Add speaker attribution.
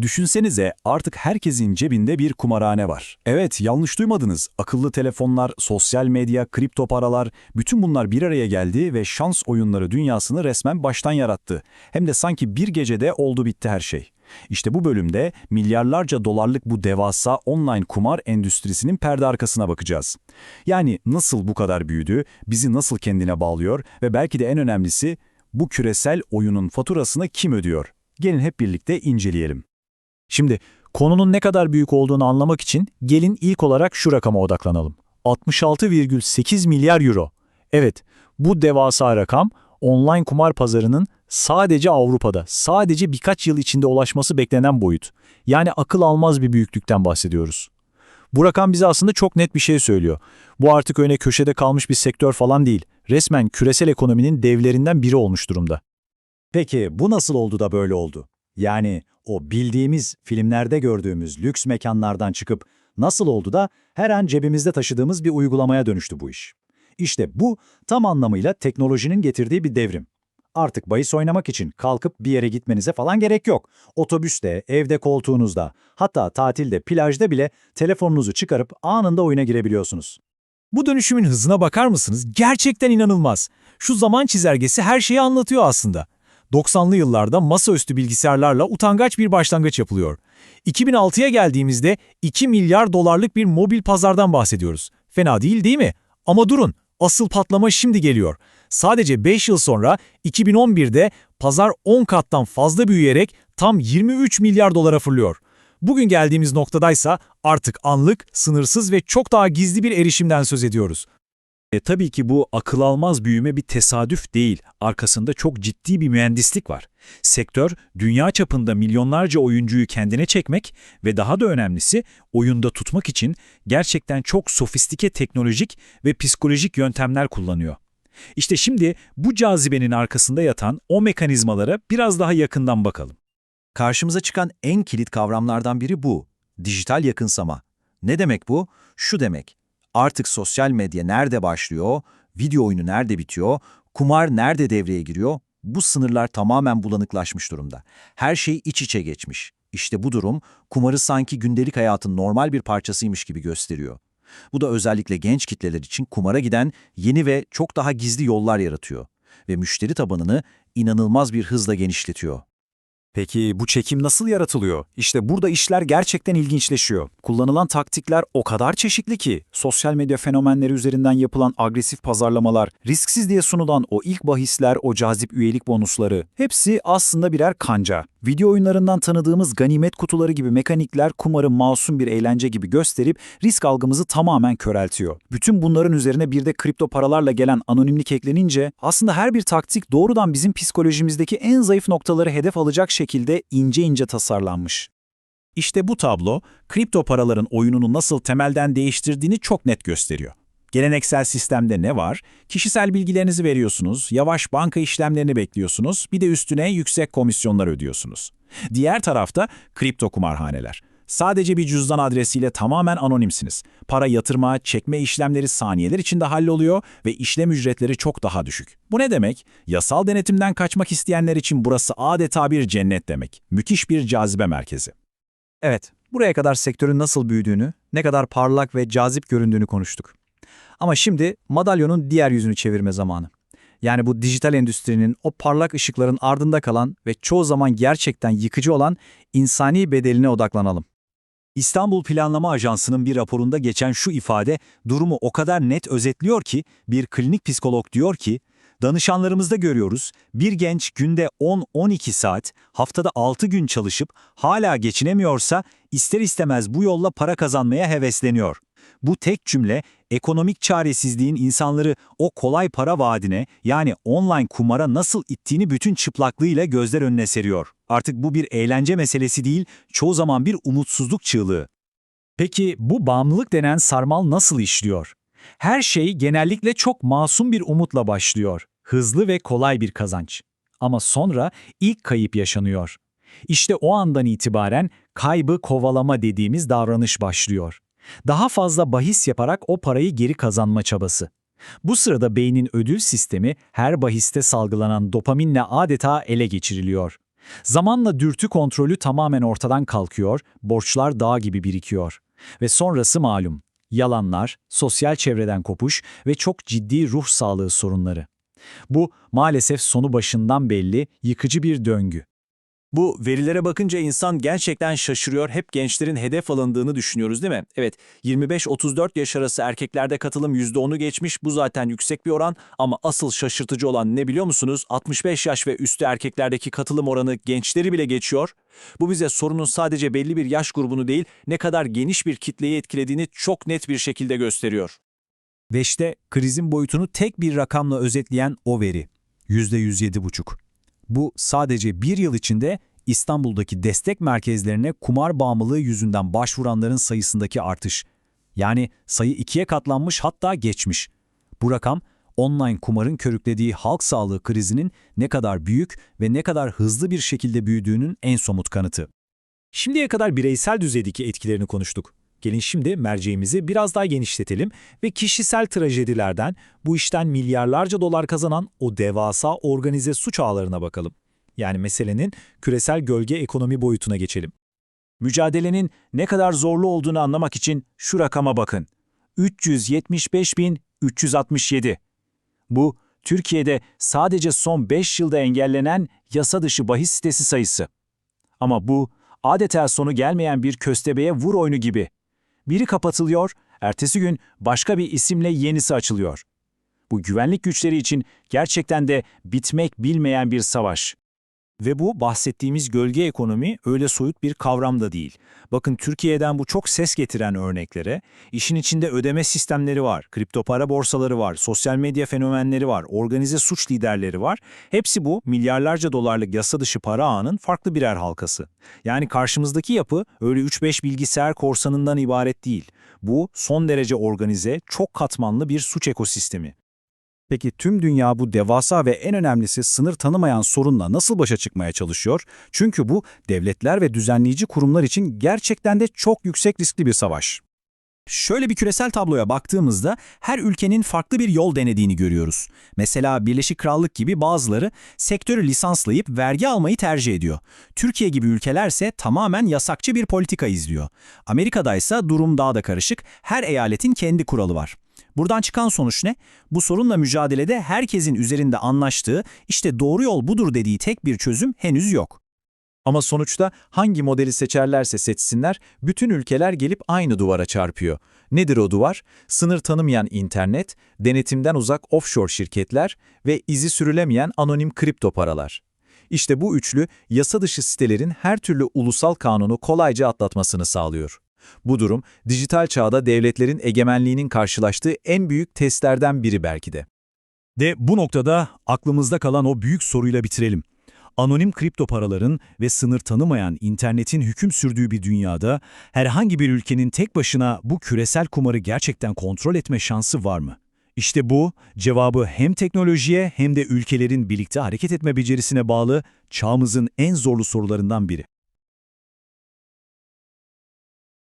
Speaker 1: Düşünsenize artık herkesin cebinde bir kumarhane var. Evet yanlış duymadınız. Akıllı telefonlar, sosyal medya, kripto paralar bütün bunlar bir araya geldi ve şans oyunları dünyasını resmen baştan yarattı. Hem de sanki bir gecede oldu bitti her şey. İşte bu bölümde milyarlarca dolarlık bu devasa online kumar endüstrisinin perde arkasına bakacağız. Yani nasıl bu kadar büyüdü, bizi nasıl kendine bağlıyor ve belki de en önemlisi bu küresel oyunun faturasını kim ödüyor? Gelin hep birlikte inceleyelim.
Speaker 2: Şimdi konunun ne kadar büyük olduğunu anlamak için gelin ilk olarak şu rakama odaklanalım. 66,8 milyar euro. Evet, bu devasa rakam online kumar pazarının sadece Avrupa'da, sadece birkaç yıl içinde ulaşması beklenen boyut. Yani akıl almaz bir büyüklükten bahsediyoruz. Bu rakam bize aslında çok net bir şey söylüyor. Bu artık öyle köşede kalmış bir sektör falan değil. Resmen küresel ekonominin devlerinden biri olmuş durumda.
Speaker 3: Peki bu nasıl oldu da böyle oldu? Yani o bildiğimiz filmlerde gördüğümüz lüks mekanlardan çıkıp nasıl oldu da her an cebimizde taşıdığımız bir uygulamaya dönüştü bu iş? İşte bu tam anlamıyla teknolojinin getirdiği bir devrim. Artık bahis oynamak için kalkıp bir yere gitmenize falan gerek yok. Otobüste, evde koltuğunuzda, hatta tatilde, plajda bile telefonunuzu çıkarıp anında oyuna girebiliyorsunuz.
Speaker 2: Bu dönüşümün hızına bakar mısınız? Gerçekten inanılmaz. Şu zaman çizelgesi her şeyi anlatıyor aslında. 90'lı yıllarda masaüstü bilgisayarlarla utangaç bir başlangıç yapılıyor. 2006'ya geldiğimizde 2 milyar dolarlık bir mobil pazardan bahsediyoruz. Fena değil değil mi? Ama durun, asıl patlama şimdi geliyor. Sadece 5 yıl sonra 2011'de pazar 10 kattan fazla büyüyerek tam 23 milyar dolara fırlıyor. Bugün geldiğimiz noktadaysa artık anlık, sınırsız ve çok daha gizli bir erişimden söz ediyoruz.
Speaker 1: E tabii ki bu akıl almaz büyüme bir tesadüf değil. Arkasında çok ciddi bir mühendislik var. Sektör, dünya çapında milyonlarca oyuncuyu kendine çekmek ve daha da önemlisi oyunda tutmak için gerçekten çok sofistike teknolojik ve psikolojik yöntemler kullanıyor. İşte şimdi bu cazibenin arkasında yatan o mekanizmalara biraz daha yakından bakalım.
Speaker 3: Karşımıza çıkan en kilit kavramlardan biri bu. Dijital yakınsama. Ne demek bu? Şu demek. Artık sosyal medya nerede başlıyor, video oyunu nerede bitiyor, kumar nerede devreye giriyor? Bu sınırlar tamamen bulanıklaşmış durumda. Her şey iç içe geçmiş. İşte bu durum kumarı sanki gündelik hayatın normal bir parçasıymış gibi gösteriyor. Bu da özellikle genç kitleler için kumara giden yeni ve çok daha gizli yollar yaratıyor ve müşteri tabanını inanılmaz bir hızla genişletiyor.
Speaker 2: Peki bu çekim nasıl yaratılıyor? İşte burada işler gerçekten ilginçleşiyor. Kullanılan taktikler o kadar çeşitli ki, sosyal medya fenomenleri üzerinden yapılan agresif pazarlamalar, risksiz diye sunulan o ilk bahisler, o cazip üyelik bonusları, hepsi aslında birer kanca. Video oyunlarından tanıdığımız ganimet kutuları gibi mekanikler kumarı masum bir eğlence gibi gösterip risk algımızı tamamen köreltiyor. Bütün bunların üzerine bir de kripto paralarla gelen anonimlik eklenince aslında her bir taktik doğrudan bizim psikolojimizdeki en zayıf noktaları hedef alacak şekilde ince ince tasarlanmış. İşte bu tablo, kripto paraların oyununu nasıl temelden değiştirdiğini çok net gösteriyor. Geleneksel sistemde ne var? Kişisel bilgilerinizi veriyorsunuz, yavaş banka işlemlerini bekliyorsunuz, bir de üstüne yüksek komisyonlar ödüyorsunuz. Diğer tarafta kripto kumarhaneler. Sadece bir cüzdan adresiyle tamamen anonimsiniz. Para yatırma, çekme işlemleri saniyeler içinde halloluyor ve işlem ücretleri çok daha düşük. Bu ne demek? Yasal denetimden kaçmak isteyenler için burası adeta bir cennet demek. Müthiş bir cazibe merkezi.
Speaker 4: Evet, buraya kadar sektörün nasıl büyüdüğünü, ne kadar parlak ve cazip göründüğünü konuştuk. Ama şimdi madalyonun diğer yüzünü çevirme zamanı. Yani bu dijital endüstrinin o parlak ışıkların ardında kalan ve çoğu zaman gerçekten yıkıcı olan insani bedeline odaklanalım.
Speaker 3: İstanbul Planlama Ajansı'nın bir raporunda geçen şu ifade durumu o kadar net özetliyor ki bir klinik psikolog diyor ki danışanlarımızda görüyoruz bir genç günde 10-12 saat haftada 6 gün çalışıp hala geçinemiyorsa ister istemez bu yolla para kazanmaya hevesleniyor. Bu tek cümle ekonomik çaresizliğin insanları o kolay para vaadine yani online kumara nasıl ittiğini bütün çıplaklığıyla gözler önüne seriyor. Artık bu bir eğlence meselesi değil, çoğu zaman bir umutsuzluk çığlığı.
Speaker 2: Peki bu bağımlılık denen sarmal nasıl işliyor? Her şey genellikle çok masum bir umutla başlıyor. Hızlı ve kolay bir kazanç. Ama sonra ilk kayıp yaşanıyor. İşte o andan itibaren kaybı kovalama dediğimiz davranış başlıyor. Daha fazla bahis yaparak o parayı geri kazanma çabası. Bu sırada beynin ödül sistemi her bahiste salgılanan dopaminle adeta ele geçiriliyor.
Speaker 3: Zamanla dürtü kontrolü tamamen ortadan kalkıyor, borçlar dağ gibi birikiyor. Ve sonrası malum. Yalanlar, sosyal çevreden kopuş ve çok ciddi ruh sağlığı sorunları. Bu maalesef sonu başından belli, yıkıcı bir döngü.
Speaker 1: Bu verilere bakınca insan gerçekten şaşırıyor. Hep gençlerin hedef alındığını düşünüyoruz değil mi? Evet, 25-34 yaş arası erkeklerde katılım %10'u geçmiş. Bu zaten yüksek bir oran ama asıl şaşırtıcı olan ne biliyor musunuz? 65 yaş ve üstü erkeklerdeki katılım oranı gençleri bile geçiyor. Bu bize sorunun sadece belli bir yaş grubunu değil, ne kadar geniş bir kitleyi etkilediğini çok net bir şekilde gösteriyor.
Speaker 3: Ve işte krizin boyutunu tek bir rakamla özetleyen o veri. %107,5. Bu sadece bir yıl içinde İstanbul'daki destek merkezlerine kumar bağımlılığı yüzünden başvuranların sayısındaki artış. Yani sayı ikiye katlanmış hatta geçmiş. Bu rakam online kumarın körüklediği halk sağlığı krizinin ne kadar büyük ve ne kadar hızlı bir şekilde büyüdüğünün en somut kanıtı. Şimdiye kadar bireysel düzeydeki etkilerini konuştuk. Gelin şimdi merceğimizi biraz daha genişletelim ve kişisel trajedilerden bu işten milyarlarca dolar kazanan o devasa organize suç ağlarına bakalım. Yani meselenin küresel gölge ekonomi boyutuna geçelim. Mücadelenin ne kadar zorlu olduğunu anlamak için şu rakama bakın. 375.367. Bu, Türkiye'de sadece son 5 yılda engellenen yasa dışı bahis sitesi sayısı. Ama bu, adeta sonu gelmeyen bir köstebeğe vur oyunu gibi. Biri kapatılıyor, ertesi gün başka bir isimle yenisi açılıyor. Bu güvenlik güçleri için gerçekten de bitmek bilmeyen bir savaş. Ve bu bahsettiğimiz gölge ekonomi öyle soyut bir kavram da değil. Bakın Türkiye'den bu çok ses getiren örneklere, işin içinde ödeme sistemleri var, kripto para borsaları var, sosyal medya fenomenleri var, organize suç liderleri var. Hepsi bu milyarlarca dolarlık yasa dışı para ağının farklı birer halkası. Yani karşımızdaki yapı öyle 3-5 bilgisayar korsanından ibaret değil. Bu son derece organize, çok katmanlı bir suç ekosistemi.
Speaker 2: Peki tüm dünya bu devasa ve en önemlisi sınır tanımayan sorunla nasıl başa çıkmaya çalışıyor? Çünkü bu devletler ve düzenleyici kurumlar için gerçekten de çok yüksek riskli bir savaş. Şöyle bir küresel tabloya baktığımızda her ülkenin farklı bir yol denediğini görüyoruz. Mesela Birleşik Krallık gibi bazıları sektörü lisanslayıp vergi almayı tercih ediyor. Türkiye gibi ülkelerse tamamen yasakçı bir politika izliyor. Amerika'da ise durum daha da karışık. Her eyaletin kendi kuralı var. Buradan çıkan sonuç ne? Bu sorunla mücadelede herkesin üzerinde anlaştığı, işte doğru yol budur dediği tek bir çözüm henüz yok.
Speaker 3: Ama sonuçta hangi modeli seçerlerse seçsinler, bütün ülkeler gelip aynı duvara çarpıyor. Nedir o duvar? Sınır tanımayan internet, denetimden uzak offshore şirketler ve izi sürülemeyen anonim kripto paralar. İşte bu üçlü, yasa dışı sitelerin her türlü ulusal kanunu kolayca atlatmasını sağlıyor. Bu durum, dijital çağda devletlerin egemenliğinin karşılaştığı en büyük testlerden biri belki de.
Speaker 5: De bu noktada aklımızda kalan o büyük soruyla bitirelim. Anonim kripto paraların ve sınır tanımayan internetin hüküm sürdüğü bir dünyada herhangi bir ülkenin tek başına bu küresel kumarı gerçekten kontrol etme şansı var mı? İşte bu, cevabı hem teknolojiye hem de ülkelerin birlikte hareket etme becerisine bağlı çağımızın en zorlu sorularından biri.